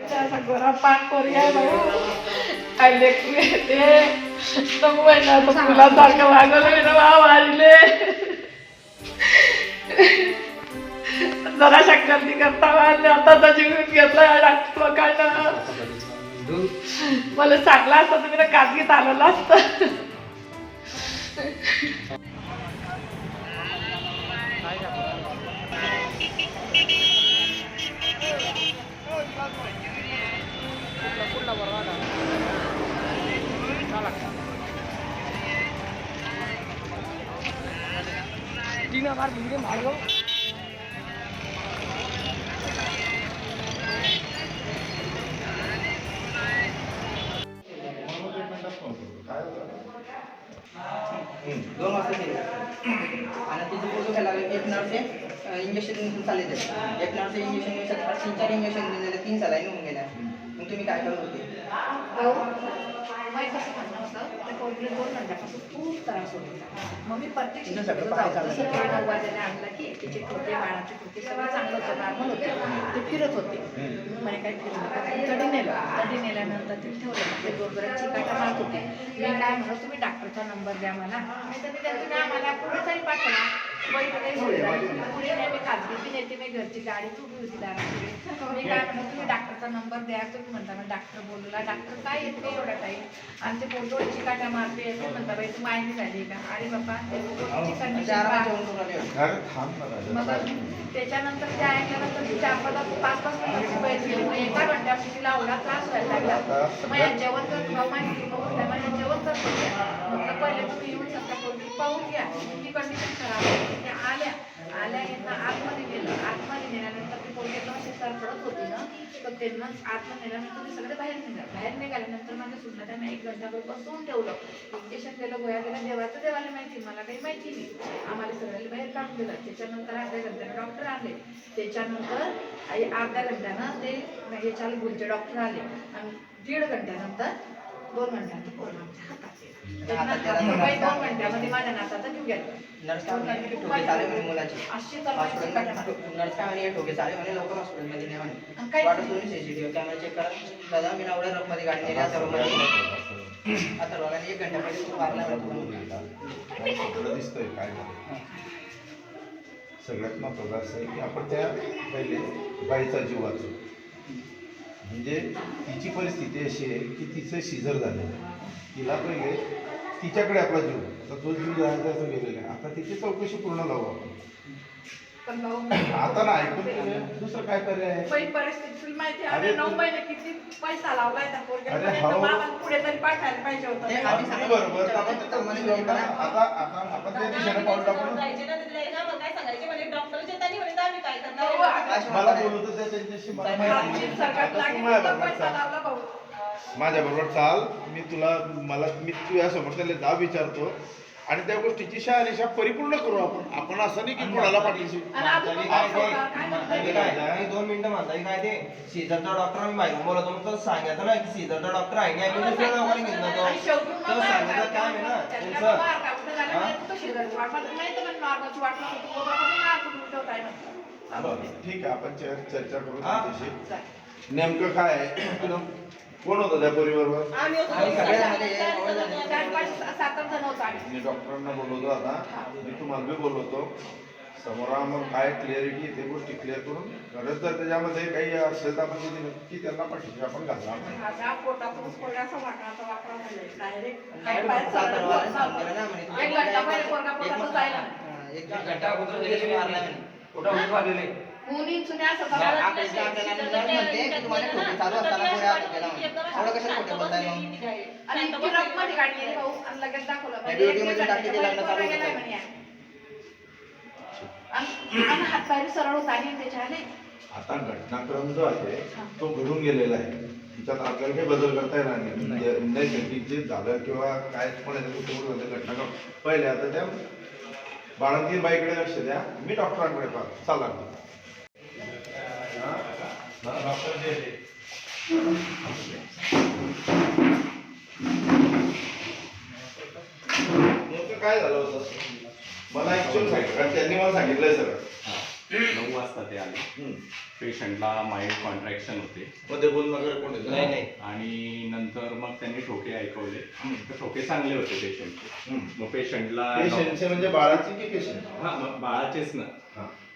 गोरा लेकरू येते नऊ महिन्याचं फुलासारखं वागवलं ना वा वाढले जरा शक्करती करता वाढले आता तर जीवन घेतला डॉक्टर लोकांना. मला चांगला असतं तुम्ही ना काजगीत आलेलं असतं. दोन वाजता केली आणि तिथे फोटो घ्यायला लागले. एक नर्सचे इंजेक्शन चालले ते. एक नर्सचे इंजेक्शन तीन चार इंजेक्शन दिलेले तीन सलाईन होऊन गेल्या. तुम्ही काय करत होते? खूप त्रास होत मग मी प्रत्येक आणला की तिचे ठोके बाळाचे ठोके सगळं चांगलं होतं नॉर्मल होते. ते फिरत होते. म्हणे काही फिरू नका तडी नेलं तडी नेल्यानंतर ते ठेवलं. ते दोरबऱ्यात चिकाटा मारत होते. मी काय म्हणलं तुम्ही डॉक्टरचा नंबर द्या मला. नाही तर मी आम्हाला पुढे तरी. पुढे मी खाजगी बी नेते मी घरची गाडी उभी होती दारापुढे. मी काय म्हणलं तुम्ही नंबर द्या तुम्ही म्हणता मग डॉक्टर बोलला. डॉक्टर काय येत नाही एवढा टाईम आणि ते पोटोड चिकाट्या मारते येते म्हणता बाई तू माहिती झाली का? अरे बाबा ते. मग त्याच्यानंतर ते ऐकल्यानंतर ती चार पाच पाच पाच मिनिटाची गेली. मग एका घंट्यामध्ये तिला एवढा त्रास व्हायला लागला. तर मग या जेवण कर खाऊ माहिती बघून त्या माझ्या जेवण कर म्हटलं पहिले तुम्ही येऊन शकता पोरगी पाहून घ्या. ती कंडिशन खराब त्या आल्या. आल्या यांना आतमध्ये गेलं. आतमध्ये नेल्यानंतर ती पोरगी एकदम अशी सरपडत होती ना. तर त्यांना आतमध्ये नेल्यानंतर ते सगळे बाहेर निघाले बाहेर निघाल्यानंतर माझ्या सुद्धा त्यांना एक घंटाभर बसवून ठेवलं. इंजेक्शन केलं गोळ्या केल्या देवाचं देवाला माहिती मला काही माहिती नाही. आम्हाला सगळ्याला बाहेर काढून दिलं. त्याच्यानंतर अर्ध्या घंट्यानं डॉक्टर आले. त्याच्यानंतर अर्ध्या घंट्यानं ते याच्याला गुलचे डॉक्टर आले. आणि दीड घंट्यानंतर दोन घंट्यानंतर कोरोना आमच्या हातात दोन घंट्यामध्ये माझ्या नाताचा जीव गेला. नर्स काय म्हणे ठोके चालू म्हणे मुलाची. अशी तर माझी चिकाट्या मारते. हॉस्पिटल नर्स काय म्हणे ठोके चालू म्हणे लवकर हॉस्पिटलमध्ये काय- वाटत तुम्ही सीसीटीव्ही कॅमेरा चेक करा. दादा मी गाडी नेली आता आता एक मारला दिसतंय काय झालं सगळ्यात महत्वाचं असं आहे की आपण त्या पहिले बाईचा जीव वाचू. म्हणजे तिची परिस्थिती अशी आहे की तिचं शिजर आहे. तिला पहिले तिच्याकडे आपला जीव. तर तो जीव जायचा असं गेलेला आहे. आता तिची चौकशी पूर्ण लावू आपण. पण भाऊ आता ना ऐकून घे. दुसरं काय पर्याय आहे बाई परिस्थिती तुला माहिती आहे अरे नऊ तू- महिने किती पैसा लावलाय त्या पोरग्याला. अरे पण हो. पुढे तरी पाठवायला पाहिजे ते होतं आम्ही अगदी बरोबर आपण ते चौकशी लावू ना. आता आता आपण त्या दिशेने पाऊल टाकू ना. जायचे ना मग काय सांगायचे म्हणे डॉक्टर आम्ही काय हो, करणार काय मला? बोलत होते त्यांच्याशी मला माहिती आमची नाही. सरकार आता लागेल तू माझ्या बरोबर पैसा चाल. लावला भाऊ माझ्या बरोबर चाल मी तुला मला मी तुझ्यासमोर त्याला जाब विचारतो आणि त्या गोष्टीची शहानिशा परिपूर्ण करू आपण. आपण असं नाही की कोणाला पाठीशी म्हणताय? दोन मिनिटं म्हातारी काय ते? सीझरचा डॉक्टर आम्ही बाहेरून बोलतो. मग तो सांगायचं ना की सीझरचा डॉक्टर आहे. आणि आम्ही दुसऱ्या शेवटून मग तो बाहेर सांगायचं काम आहे ना. त्याला त्यांचं बाहेर काढून झालं? नाही, तो शेजारची वाट पाहत नाही तर मग नॉर्मलची वाट पाहत होती. बाबा, बाबा, तुम्ही उठवताय ना. बरं, ठीक आहे. आपण चर- चर्चा करू हा. नेमकं काय कोण होतं त्या पोरीबरोबर आम्ही होतो आम्ही दोघं सगळ्यामध्ये जण. एवढं झालं. चार पाच सात आठ जण होतो आम्ही मी डॉक्टरांना बोलवतो आता मी तुम्हाला बी बोलवतो समोरामोर काय क्लिअरिटी आहे ते गोष्टी क्लिअर करून खरंच जर त्याच्यामध्ये काही असेल तर आपण तिथे नक्की त्यांना पाठीशी आपण घालणार नाही. पोटातून एक घंटा पहिले पोरगा जायला. एक घंटा अगोदर मारला. कुठं सुने असं बघा. आपण त्या आपल्याला नर्स म्हणते की तुम्हाला ठोके चालू असताना गोळ्या हातात गेला म्हणे. एवढं कशाला खोटं बोलताय मग? आणि इतकी रफमध्ये गाडी गेली भाऊ आणि लगेच दाखवलं. त्या म्हणजे एक video मध्ये दीड टाकली घंट्याच्या तिला पहिले चालू पोरगा गेलाय होतं. म्हणे या. आणि आणि हातपाय बी सरळ होता आणि त्याच्याने. आता घटनाक्रम जो आहे तो घडून गेलेला आहे. तिच्यात आपल्याला काही बदल करता येणार नाही. म्हणजे जे झालं किंवा काय कोणाच्या कुठे झालं घटनाक्रम. पहिले आता त्या बाळंतीन बाईकडे लक्ष द्या. मी डॉक्टरांकडे पाहतो. चाला हा? हा, डॉक्टर जे आहे ते. नेमकं काय झालं होतं? मला ऍक्च्युअल सांगितलं. कारण त्यांनी मला सांगितलंय सगळं. नऊ वाजता ते आले. पेशंटला माइल्ड कॉन्ट्रॅक्शन होते. मध्ये बोलणं वगैरे कोण नाही नाही. आणि नंतर मग त्यांनी ठोके ऐकवले. तर ठोके चांगले होते पेशंटचे. मग पेशंटला पेशंटचे म्हणजे बाळाची की पेशंट हा मग बाळाचेच ना.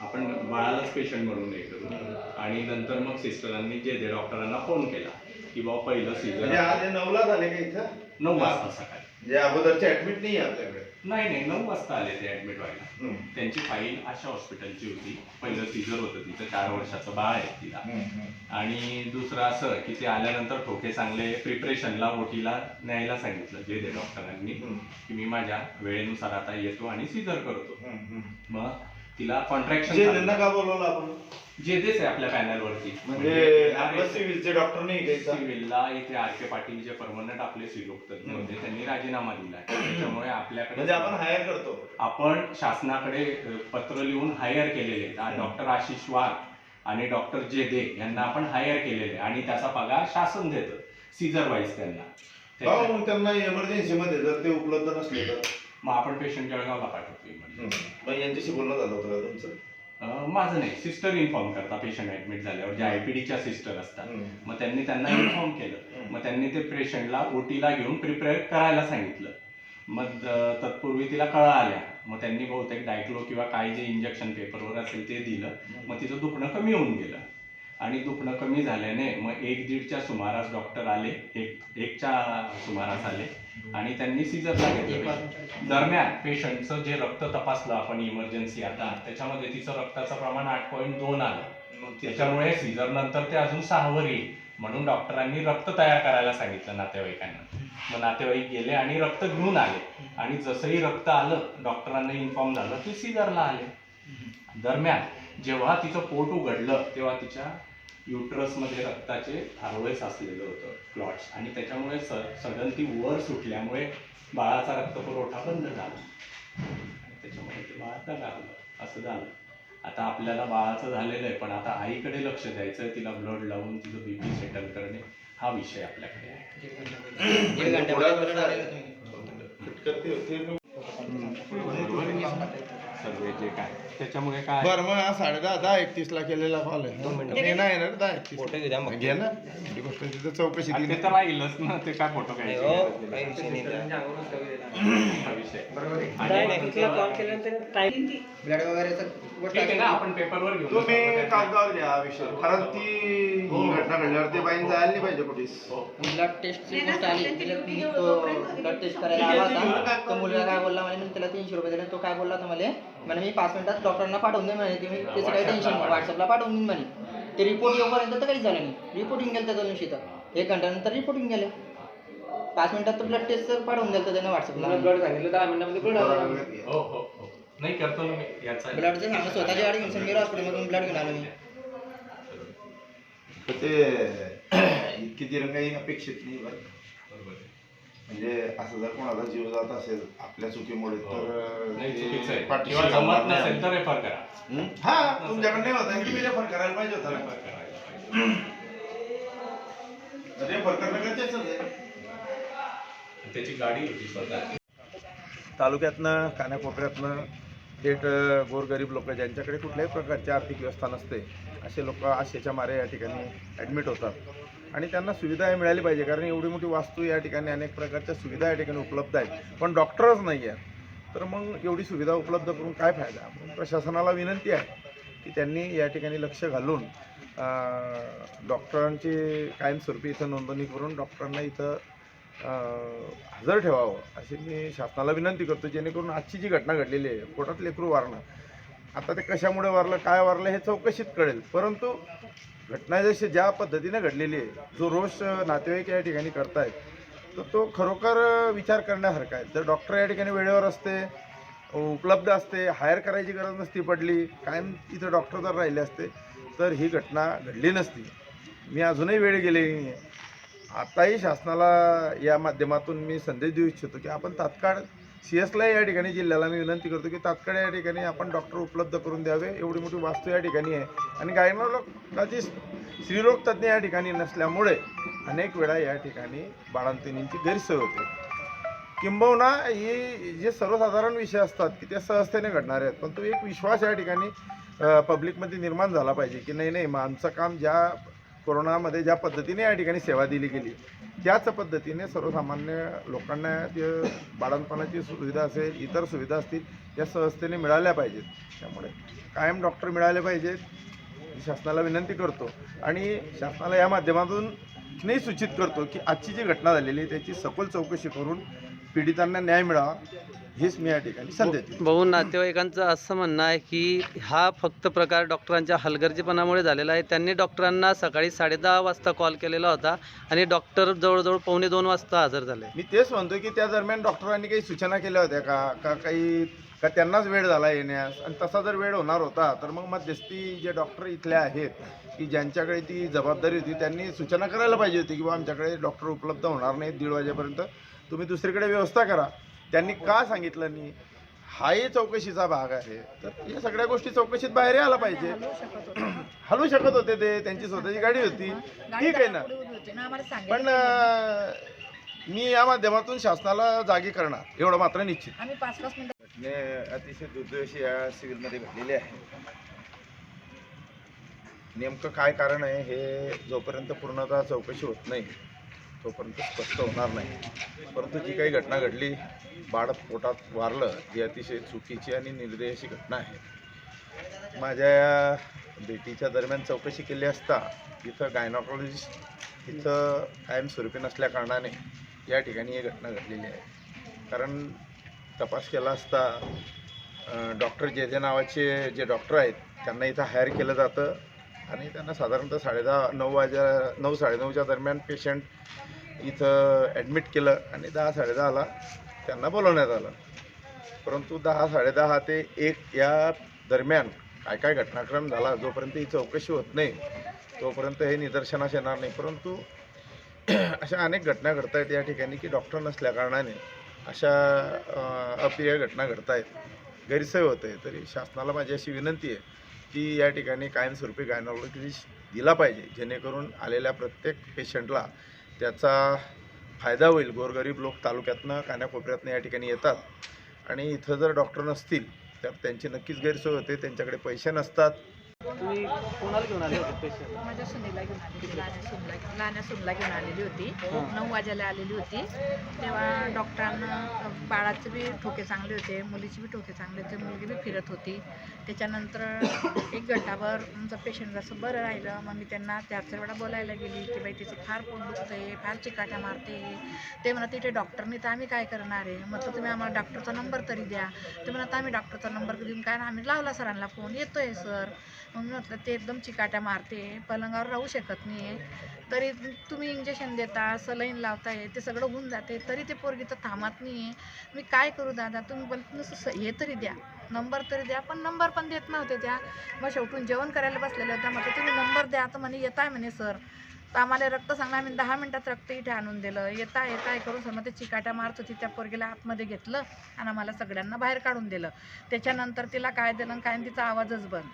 आपण बाळालाच पेशंट म्हणून हे करू आणि नंतर मग सिस्टरांनी जे ते डॉक्टरांना फोन केला की बाबा पहिलं म्हणजे सीझर आज हे नऊला झाले का इथं नऊ वाजता सकाळी म्हणजे अगोदरचे ऍडमिट नाही आहे आपल्याकडे नाही नाही नऊ वाजता आले ते ऍडमिट व्हायला हम्म. त्यांची फाईल आशा हॉस्पिटलची होती पहिलं सीझर होतं तिचं चार वर्षाचं बाळ आहे तिला हम्म, हम्म. आणि दुसरं असं की ते आल्यानंतर ठोके चांगले प्रिपरेशनला ओटीला न्यायला सांगितलं जे ते डॉक्टरांनी हम्म. की मी माझ्या वेळेनुसार आता येतो आणि सीझर करतो हम्म, हम्म. मग तिला जे कॉन्ट्रॅक्शन त्यांना का बोलवलं आपण? जे तेच आहे आपल्या पॅनलवरती म्हणजे आपलं सिव्हिलचे डॉक्टर नाही घ्यायचा सिव्हिलला इथे आर के पाटील जे परमनंट आपले स्त्रीरोग तज्ञ होते त्यांनी राजीनामा दिला त्याच्यामुळे आपल्याकडे म्हणजे आपण हायर करतो. आपण शासनाकडे पत्र लिहून हायर केलेले डॉक्टर आशिष वाघ आणि डॉक्टर जे दे यांना आपण हायर केलेले आणि त्याचा पगार शासन देतं. सीझर वाईज त्यांना. त्यांना इमर्जन्सी मध्ये जर ते उपलब्ध नसले तर? मग आपण पेशंट जळगावला पाठवतो. हम्म. मग यांच्याशी बोलणं झालं होतं का तुमचं? अ, माझं नाही सिस्टर इन्फॉर्म करता पेशंट ऍडमिट झाल्यावर जे आयपीडीच्या सिस्टर असतात. हम्म. मग त्यांनी त्यांना इन्फॉर्म केलं. मग त्यांनी ते पेशंटला ओटीला घेऊन प्रिपेअर करायला सांगितलं. मग अ, तत्पूर्वी तिला कळा आल्या मग त्यांनी बहुतेक डायक्लो किंवा काय जे इंजेक्शन पेपरवर असेल ते दिलं. मग तिचं दुखणं कमी होऊन गेलं. आणि दुखणं कमी झाल्याने मग एक दीडच्या सुमारास डॉक्टर आले. एक एकच्या सुमारास आले. आणि त्यांनी सिजरला घेतलं दरम्यान पेशंटचं जे रक्त तपासलं आपण इमर्जन्सी आता त्याच्यामध्ये तिचं रक्ताचं प्रमाण आठ पॉईंट दोन आलं. त्याच्यामुळे सीझर नंतर ते अजून सहावर येईल. म्हणून डॉक्टरांनी रक्त तयार करायला सांगितलं नातेवाईकांना. मग नातेवाईक गेले आणि रक्त घेऊन आले. आणि जसंही रक्त आलं डॉक्टरांना इन्फॉर्म झालं ते सीझरला आले. दरम्यान जेव्हा तिचं पोट उघडलं तेव्हा तिच्या युट्रसमध्ये रक्ताचे थारोळे साचलेलं होतं क्लॉट्स आणि त्याच्यामुळे स सडन ती वर सुटल्यामुळे बाळाचा रक्तपुरवठा बंद झाला. आणि त्याच्यामुळे ते बाळ दगावलं असं झालं. आता आपल्याला बाळाचं झालेलं आहे पण आता आईकडे लक्ष द्यायचं आहे तिला ब्लड लावून तिचं बीपी सेटल करणे हा विषय आपल्याकडे आहे. सर्वे जे काय. त्याच्यामुळे काय? बरं मग हा साडे दहा दहा एकतीस ला केलेला कॉल आहे. नाही ना येणार दहा एकतीस. द्या मग. घे ना. ती गोष्ट तिथं चौकशी आणि दिली ते तर राहीलच ना ते काय फोटो नाही हो काही नाही. विषय नाही त्या. हा विषय. नाही, नाही. आणि कॉल केल्यानंतर टाईम ब्लड वगैरेचं गोष्ट ठीक आहे ना आपण पेपरवर घेऊ. तुम्ही कागदावर घ्या हा विषय. कारण ती ही घटना घडल्यावर ते बाईन जायला नाही पाहिजे कुठेच. ब्लड टेस्टची गोष्ट आली तिला मी तो ब्लड टेस्ट करायला आला होता. तो मुलगा काय बोलला म्हणे मी त्याला तीनशे रुपये दिले. तो काय बोलला होता मला म्हणे मी पाच मिनिटात डॉक्टरांना पाठवून दे म्हणे तुम्ही त्याचं काही टेन्शन नाही व्हॉट्सअपला पाठवून देईन म्हणे. ते रिपोर्ट येऊपर्यंत तर काहीच झालं नाही. रिपोर्टिंग गेलं त्या दिवशी तर एक घंट्यानंतर रिपोर्टिंग गेले पाच मिनिटात तर ब्लड टेस्ट पाठवून दिलं त्याने व्हॉट्सअपला ब्लड सांगितलं दहा मिनिटामध्ये ब्लड आलं. हो हो हो. नाही करतो मी. याचा ब्लडचं सांगा स्वतःची गाडी घेऊन समीर हॉस्पिटलमधून ब्लड घेऊन आलो मी. तर ते इतकी दिरंगाई अपेक्षित नाही बरं. म्हणजे असं जर कोणाला जीव जात असेल आपल्या चुकीमुळे तर नाही ते चुकीचं आहे. पाठीशी किंवा जमत घालणार नसेल नाही. तर रेफर करा. हं? हा तुमच्याकडे नाही होता. की मी रेफर करायला पाहिजे होता रेफर करायला पाहिजे. रेफर करणं आहे. त्याची गाडी होती स्वतः. तालुक्यातनं कानाकोपऱ्यातनं थेट अ, गोरगरीब लोक ज्यांच्याकडे कुठल्याही प्रकारची आर्थिक व्यवस्था नसते असे लोक आशेच्या मारे या ठिकाणी ॲडमिट होतात. आणि त्यांना सुविधा मिळाली पाहिजे कारण एवढी मोठी वास्तू या ठिकाणी अनेक प्रकारच्या सुविधा या ठिकाणी उपलब्ध आहेत. पण डॉक्टरच नाही आहेत तर मग एवढी सुविधा उपलब्ध करून काय फायदा? म्हणून प्रशासनाला विनंती आहे की त्यांनी या ठिकाणी लक्ष घालून डॉक्टरांची कायमस्वरूपी इथं नोंदणी करून डॉक्टरांना इथं हजर ठेवावं अशी मी शासनाला विनंती करतो जेणेकरून आजची जी घटना घडलेली आहे पोटात लेकरू वारणं आता ते कशामुळे वारलं काय वारलं हे चौकशीत कळेल. परंतु घटना जशी ज्या पद्धतीनं घडलेली आहे जो रोष नातेवाईक या ठिकाणी करतायत तर तो खरोखर विचार करण्यासारखा आहे जर डॉक्टर या ठिकाणी वेळेवर असते उपलब्ध असते हायर करायची गरज नसती पडली कायम इथं डॉक्टर जर राहिले असते तर ही घटना घडली नसती. मी अजूनही वेळ गेलेली नाही आहे आताही शासनाला या माध्यमातून मी संदेश देऊ इच्छितो की आपण तात्काळ सी एसला या ठिकाणी जिल्ह्याला मी विनंती करतो की तात्काळ या ठिकाणी आपण डॉक्टर उपलब्ध करून द्यावे एवढी मोठी वास्तू या ठिकाणी आहे. आणि गायनोलोकाची स्त्रीरोग तज्ज्ञ या ठिकाणी नसल्यामुळे अनेक वेळा या ठिकाणी बाळांतिनींची गैरसोय होते. किंबहुना ही जे सर्वसाधारण विषय असतात की ते सहजतेने घडणारे आहेत पण तो एक विश्वास या ठिकाणी पब्लिकमध्ये निर्माण झाला पाहिजे की नाही नाही मग आमचं काम ज्या कोरोनामध्ये ज्या पद्धतीने या ठिकाणी सेवा दिली गेली त्याच पद्धतीने सर्वसामान्य लोकांना जे बाळणपणाची सुविधा असेल इतर सुविधा असतील या सहजतेने मिळाल्या पाहिजेत. त्यामुळे कायम डॉक्टर मिळाले पाहिजेत. शासनाला विनंती करतो आणि शासनाला या माध्यमातून नाही सूचित करतो की आजची जी घटना झालेली आहे त्याची सखोल चौकशी करून पीडितांना न्याय मिळावा. हीच मी या ठिकाणी संदेश देतो भाऊ नातेवाईकांचं असं म्हणणं आहे की हा फक्त प्रकार डॉक्टरांच्या हलगर्जीपणामुळे झालेला आहे. त्यांनी डॉक्टरांना सकाळी साडेदहा वाजता कॉल केलेला होता आणि डॉक्टर जवळजवळ पावणे दोन वाजता हजर झाले. मी तेच म्हणतो की त्या दरम्यान डॉक्टरांनी काही सूचना केल्या होत्या का? का काही का त्यांनाच वेळ झाला येण्यास? आणि तसा जर वेळ होणार होता तर मग मध्यस्थी जे डॉक्टर इथले आहेत की ज्यांच्याकडे ती जबाबदारी होती त्यांनी सूचना करायला पाहिजे होती की बा आमच्याकडे डॉक्टर उपलब्ध होणार नाहीत दीड वाजेपर्यंत. तुम्ही दुसरीकडे व्यवस्था करा. त्यांनी का सांगितलं नाही? हाही चौकशीचा भाग आहे. तर या सगळ्या गोष्टी चौकशीत बाहेर यायला पाहिजे. हलवू शकत होते. ते. त्यांची स्वतःची गाडी होती. ठीक आहे ना. पण मी या माध्यमातून शासनाला जागी करणार. एवढं मात्र निश्चित. घटने अतिशय दुर्दैवी अशी या सिव्हिलमध्ये घडलेली आहे. नेमकं काय कारण आहे हे जोपर्यंत पूर्णतः चौकशी होत नाही तोपर्यंत स्पष्ट होणार नाही. परंतु जी काही घटना घडली बाळ पोटात वारलं ही अतिशय चुकीची आणि निर्दयी अशी घटना आहे. माझ्या या भेटीच्या दरम्यान चौकशी केली असता इथं गायनॉकॉलॉजिस्ट इथं कायमस्वरूपी नसल्या कारणाने या ठिकाणी ही घटना घडलेली आहे. कारण तपास केला असता डॉक्टर जे जे नावाचे जे डॉक्टर आहेत त्यांना इथं हायर केलं जातं. आणि त्यांना साधारणतः साडेदहा नऊ वाजा नऊ साडेनऊच्या दरम्यान पेशंट इथं ॲडमिट केलं आणि दहा साडेदहाला त्यांना बोलवण्यात आलं. परंतु दहा साडेदहा ते एक या दरम्यान काय काय घटनाक्रम झाला जोपर्यंत ही चौकशी होत नाही तोपर्यंत हे निदर्शनास येणार नाही. परंतु अशा अनेक घटना घडत आहेत या ठिकाणी की डॉक्टर नसल्याकारणाने अशा अप्रिय घटना घडत आहेत गैरसोय होत आहे तरी शासनाला माझी अशी विनंती आहे की या ठिकाणी कायमस्वरूपी गायनॉलॉजिस्ट दिला पाहिजे जेणेकरून आलेल्या प्रत्येक पेशंटला त्याचा फायदा होईल. गोरगरीब लोक तालुक्यातनं कानाकोपऱ्यातनं या ठिकाणी येतात. आणि इथं जर डॉक्टर नसतील तर त्यांची नक्कीच गैरसोय होते. त्यांच्याकडे पैसे नसतात. तुम्ही कोणाला घेऊन आले होते पेशंट माझ्या सुनीला घेऊन आलेली लहान्या सुनला लहान्या सुनला घेऊन आलेली होती. नऊ वाजायला आलेली होती. तेव्हा डॉक्टरांना बाळाचे बी ठोके चांगले होते मुलीचे बी ठोके चांगले होते मुलगी बी फिरत होती. त्याच्यानंतर एक घंटाभर आमचं पेशंट असं बरं राहिलं मग मी त्यांना चार चार वेळा बोलायला गेली की बाई तिचे फार पोट दुखतंय फार चिकाट्या मारते. ते म्हणत तिथे डॉक्टरनी तर आम्ही काय करणार आहे? म्हटलं तुम्ही आम्हाला डॉक्टरचा नंबर तरी द्या. ते म्हणत आम्ही डॉक्टरचा नंबर देऊन काय आम्ही लावला सरांना फोन. येतोय सर. मग म्हटलं ते एकदम चिकाट्या मारते पलंगावर राहू शकत नाही तरी तुम्ही इंजेक्शन देता सलाईन लावताय ते सगळं होऊन जाते. तरी ते पोरगी तर थांबत नाही आहे मी काय करू दादा? तुम्ही पण नुसतं हे तरी द्या. नंबर तरी द्या पण नंबर पण देत नव्हते त्या. मग शेवटून जेवण करायला बसलेल्या होत्या म्हटलं तुम्ही नंबर द्या. तर म्हणे येत आहे म्हणे सर. तर आम्हाला रक्त सांगणार आम्ही दहा मिनटात रक्त इथे आणून दिलं. येता येताय करून सर मग ते चिकाट्या मारत होती त्या पोरगीला आतमध्ये घेतलं आणि आम्हाला सगळ्यांना बाहेर काढून दिलं. त्याच्यानंतर तिला काय दिलं काय तिचा आवाजच बंद.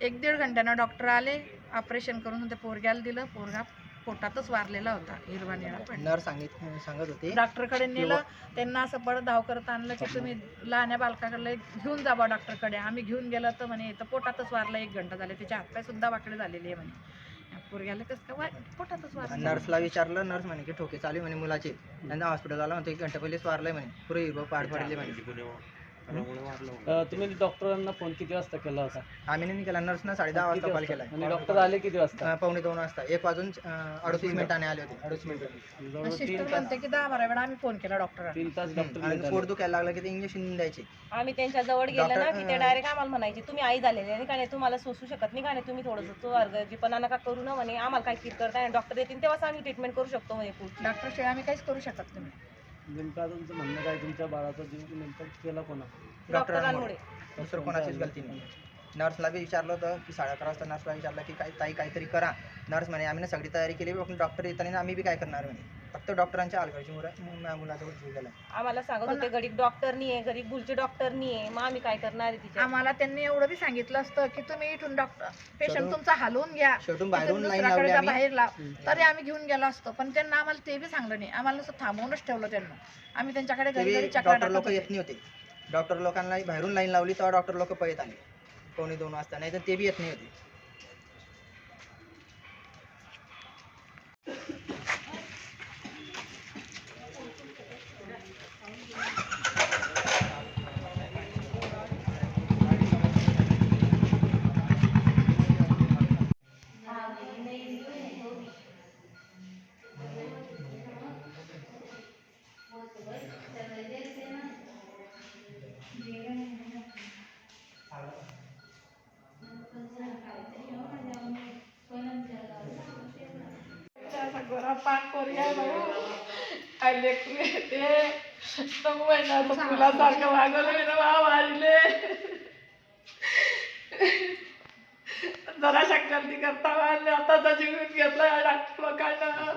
एक दीड घंट्यानं डॉक्टर आले ऑपरेशन करून त्या पोरग्याला दिलं. पोरगा पोटातच वारलेला होता हिरवा निळा पडला नर सांगित सांगत होते. डॉक्टरकडे नेलं. त्यांना असं बड धाव करत आणलं की तुम्ही लहान्या बालकाकडे घेऊन जा बा डॉक्टरकडे. आम्ही घेऊन गेलो तर म्हणे तर पोटातच वारला एक घंटा झाले. त्याचे हातपाय सुद्धा वाकडे झालेले आहे म्हणे. पोरग्याला कसं काय पोटातच वारलं. नर्सला विचारलं नर्स म्हणे की ठोके चालू आहे म्हणे मुलाचे. त्यांना हॉस्पिटल आला म्हणतो एक घंटा पहिले स्वारलाय म्हणे. पुरे हिरवं पाड पडले म्हणे. तुम्ही डॉक्टरांना फोन किती वाजता केला होता? आम्ही नाही केला नर्सनं साडे दहा वाजता कॉल केलाय. आणि डॉक्टर आले किती वाजता? पावणे दोन वाजता. एक वाजून अडतीस मिनिटाने आले होते. अडतीस मिनिटं. जवळ तीन सिस्टर तास. म्हणते की दहा बारा वेळा आम्ही फोन केला डॉक्टरांना तीन तास डॉक्टर आणि पोट दुखायला लागलं की ते इंजेक्शन द्यायचे. आम्ही त्यांच्या जवळ गेलो ना की ते डायरेक्ट आम्हाला म्हणायचे तुम्ही आई झालेले आणि काय नाही तुम्हाला सोसू शकत नाही काय नाही तुम्ही थोडंसं तो अर्गजीपणा नका करू ना म्हणे आम्हाला काय किरकर काय डॉक्टर येतील तेव्हाच आम्ही ट्रीटमेंट करू शकतो डॉक्टर शिवाय आम्ही काहीच करू शकत नाही. नेमका तुमचं म्हणणं काय? तुमच्या बाळाचा जीव नेमका केला कोणा डॉक्टरांमुळे दुसरं कोणाचीच गलती नाही. नर्सला बी विचारलं होतं की साडे अकरा वाजता नर्सला विचारलं की काय ताई काहीतरी करा. नर्स म्हणे आम्ही ना सगळी तयारी केली पण डॉक्टर येताना आम्ही बी काय करणार? म्हणे. फक्त डॉक्टरांच्या अलगडची मुला मुलाजवळ जीव गेला आम्हाला सांगत होते गरीब डॉक्टर नाही आहे गरीब गुलचे डॉक्टर नाही आहे मग आम्ही काय करणार आहे तिच्या आम्हाला त्यांनी एवढं बी सांगितलं असतं की तुम्ही इथून डॉक्टर पेशंट तुमचा हलवून घ्या. शेवटून बाहेरून लाईन दुसऱ्याकडे लावली जा, आम्ही. बाहेर लाव तरी आम्ही घेऊन गेलो असतो. पण त्यांना आम्हाला ते बी सांगलं नाही. आम्हाला नुसतं थांबवूनच ठेवलं त्यांना. आम्ही त्यांच्याकडे घरी घरी चक्रा डॉक्टर लोक येत नाही होते डॉक्टर लोकांना बाहेरून लाईन लावली तेव्हा डॉक्टर लोक पळत आले. पावणे दोन वाजता. नाही तर ते बी येत नाही होते असा गोरा पान बाबा. आई लेकरू येते. नऊ महिन्याचं मुलासारखं वागवलं मी ना वा वाढले जरा शक्करती करता वाढले आता तर जीवन घेतला डॉक्टर लोकांना.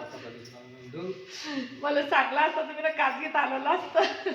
मला सांगला असतं तुम्ही ना काजगीत आलेलं असतं.